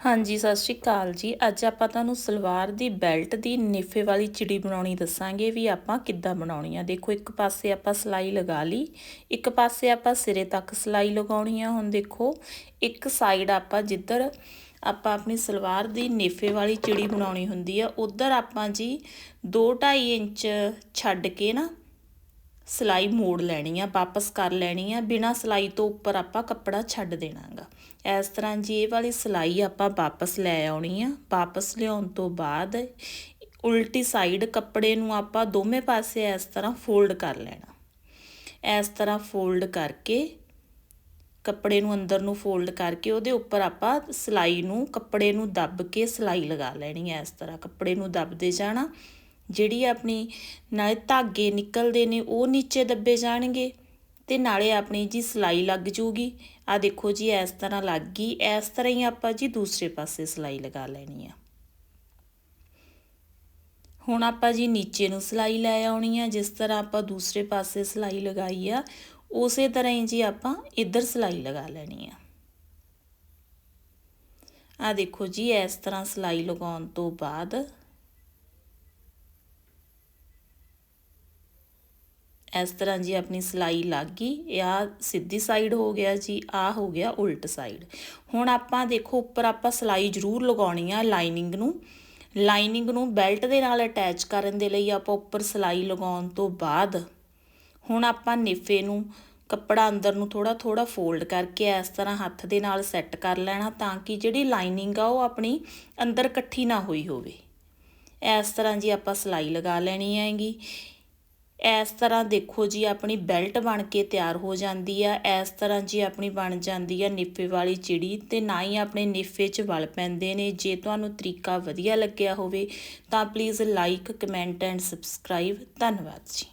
ਹਾਂਜੀ, ਸਤਿ ਸ਼੍ਰੀ ਅਕਾਲ ਜੀ। ਅੱਜ ਆਪਾਂ ਤੁਹਾਨੂੰ ਸਲਵਾਰ ਦੀ ਬੈਲਟ ਦੀ ਨੇਫੇ ਵਾਲੀ ਚਿੜੀ ਬਣਾਉਣੀ ਦੱਸਾਂਗੇ ਵੀ ਆਪਾਂ ਕਿੱਦਾਂ ਬਣਾਉਣੀ ਆ। ਦੇਖੋ, ਇੱਕ ਪਾਸੇ ਆਪਾਂ ਸਲਾਈ ਲਗਾ ਲਈ, ਇੱਕ ਪਾਸੇ ਆਪਾਂ ਸਿਰੇ ਤੱਕ ਸਲਾਈ ਲਗਾਉਣੀ ਆ ਹੁਣ ਦੇਖੋ। ਇੱਕ ਸਾਈਡ ਆਪਾਂ ਜਿੱਧਰ ਆਪਾਂ ਆਪਣੀ ਸਲਵਾਰ ਦੀ ਨੇਫੇ ਵਾਲੀ ਚਿੜੀ ਬਣਾਉਣੀ ਹੁੰਦੀ ਆ, ਉਧਰ ਆਪਾਂ ਜੀ 2.5 ਇੰਚ ਛੱਡ ਕੇ ਨਾ ਸਲਾਈ ਮੋੜ ਲੈਣੀ ਆ, ਵਾਪਸ ਕਰ ਲੈਣੀ ਆ, ਬਿਨਾ ਸਲਾਈ ਤੋਂ ਉੱਪਰ ਆਪਾਂ ਕੱਪੜਾ ਛੱਡ ਦੇਣਾਗਾ। ਇਸ ਤਰ੍ਹਾਂ ਜੀ ਇਹ ਵਾਲੀ ਸਲਾਈ ਆਪਾਂ ਵਾਪਸ ਲੈ ਆਉਣੀ ਆ। ਵਾਪਸ ਲਿਆਉਣ ਤੋਂ ਬਾਅਦ ਉਲਟੀ ਸਾਈਡ ਕੱਪੜੇ ਨੂੰ ਆਪਾਂ ਦੋਵੇਂ ਪਾਸੇ ਇਸ ਤਰ੍ਹਾਂ ਫੋਲਡ ਕਰ ਲੈਣਾ। ਇਸ ਤਰ੍ਹਾਂ ਫੋਲਡ ਕਰਕੇ ਕੱਪੜੇ ਨੂੰ ਅੰਦਰ ਨੂੰ ਫੋਲਡ ਕਰਕੇ ਉਹਦੇ ਉੱਪਰ ਆਪਾਂ ਸਲਾਈ ਨੂੰ, ਕੱਪੜੇ ਨੂੰ ਦੱਬ ਕੇ ਸਲਾਈ ਲਗਾ ਲੈਣੀ ਹੈ ਇਸ ਤਰ੍ਹਾਂ ਕੱਪੜੇ ਨੂੰ ਦੱਬਦੇ ਜਾਣਾ। ਜਿਹੜੀ ਆਪਣੀ ਨਾਲੇ ਧਾਗੇ ਨਿਕਲਦੇ ਨੇ, ਉਹ ਨੀਚੇ ਦੱਬੇ ਜਾਣਗੇ ਤੇ ਨਾਲੇ ਆਪਣੀ ਜੀ ਸਲਾਈ ਲੱਗ ਜੂਗੀ। ਆ ਦੇਖੋ ਜੀ, ਇਸ ਤਰ੍ਹਾਂ ਲੱਗ ਗਈ। ਇਸ ਤਰ੍ਹਾਂ ਹੀ ਆਪਾਂ ਜੀ ਦੂਸਰੇ ਪਾਸੇ ਸਲਾਈ ਲਗਾ ਲੈਣੀ ਆ। ਹੁਣ ਆਪਾਂ ਜੀ ਨੀਚੇ ਨੂੰ ਸਲਾਈ ਲੈ ਆਉਣੀ ਆ। ਜਿਸ ਤਰ੍ਹਾਂ ਆਪਾਂ ਦੂਸਰੇ ਪਾਸੇ ਸਲਾਈ ਲਗਾਈ ਆ, ਉਸੇ ਤਰ੍ਹਾਂ ਹੀ ਜੀ ਆਪਾਂ ਇੱਧਰ ਸਲਾਈ ਲਗਾ ਲੈਣੀ ਆ। ਆ ਦੇਖੋ ਜੀ, ਇਸ ਤਰ੍ਹਾਂ ਸਲਾਈ ਲਗਾਉਣ ਤੋਂ ਬਾਅਦ ਇਸ ਤਰ੍ਹਾਂ ਜੀ ਆਪਣੀ ਸਲਾਈ ਲੱਗ ਗਈ। ਇਹ ਆ ਸਿੱਧੀ ਸਾਈਡ ਹੋ ਗਿਆ ਜੀ, ਆ ਹੋ ਗਿਆ ਉਲਟ ਸਾਈਡ ਹੁਣ ਆਪਾਂ ਦੇਖੋ, ਉੱਪਰ ਆਪਾਂ ਸਲਾਈ ਜ਼ਰੂਰ ਲਗਾਉਣੀ ਆ ਲਾਈਨਿੰਗ ਨੂੰ। ਲਾਈਨਿੰਗ ਨੂੰ ਬੈਲਟ ਦੇ ਨਾਲ ਅਟੈਚ ਕਰਨ ਦੇ ਲਈ ਆਪਾਂ ਉੱਪਰ ਸਲਾਈ ਲਗਾਉਣ ਤੋਂ ਬਾਅਦ ਹੁਣ ਆਪਾਂ ਨਿਫੇ ਨੂੰ, ਕੱਪੜਾ ਅੰਦਰ ਨੂੰ ਥੋੜਾ ਥੋੜਾ ਫੋਲਡ ਕਰਕੇ ਇਸ ਤਰ੍ਹਾਂ ਹੱਥ ਦੇ ਨਾਲ ਸੈੱਟ ਕਰ ਲੈਣਾ ਤਾਂ ਕਿ ਜਿਹੜੀ ਲਾਈਨਿੰਗ ਆ ਉਹ ਆਪਣੀ ਅੰਦਰ ਇਕੱਠੀ ਨਾ ਹੋਈ ਹੋਵੇ। ਇਸ ਤਰ੍ਹਾਂ ਜੀ ਆਪਾਂ ਸਲਾਈ ਲਗਾ ਲੈਣੀ ਹੈਗੀ। ਇਸ ਤਰ੍ਹਾਂ ਦੇਖੋ ਜੀ, ਆਪਣੀ ਬੈਲਟ ਬਣ ਕੇ ਤਿਆਰ ਹੋ ਜਾਂਦੀ ਆ। ਇਸ ਤਰ੍ਹਾਂ ਜੀ ਆਪਣੀ ਬਣ ਜਾਂਦੀ ਆ ਨਿੱਫੇ ਵਾਲੀ ਚਿੜੀ ਤੇ ਨਾ ਹੀ ਆਪਣੇ ਨਿੱਫੇ 'ਚ ਵਲ ਪੈਂਦੇ ਨੇ। ਜੇ ਤੁਹਾਨੂੰ ਤਰੀਕਾ ਵਧੀਆ ਲੱਗਿਆ ਹੋਵੇ ਤਾਂ please like comment and subscribe ਧੰਨਵਾਦ ਜੀ।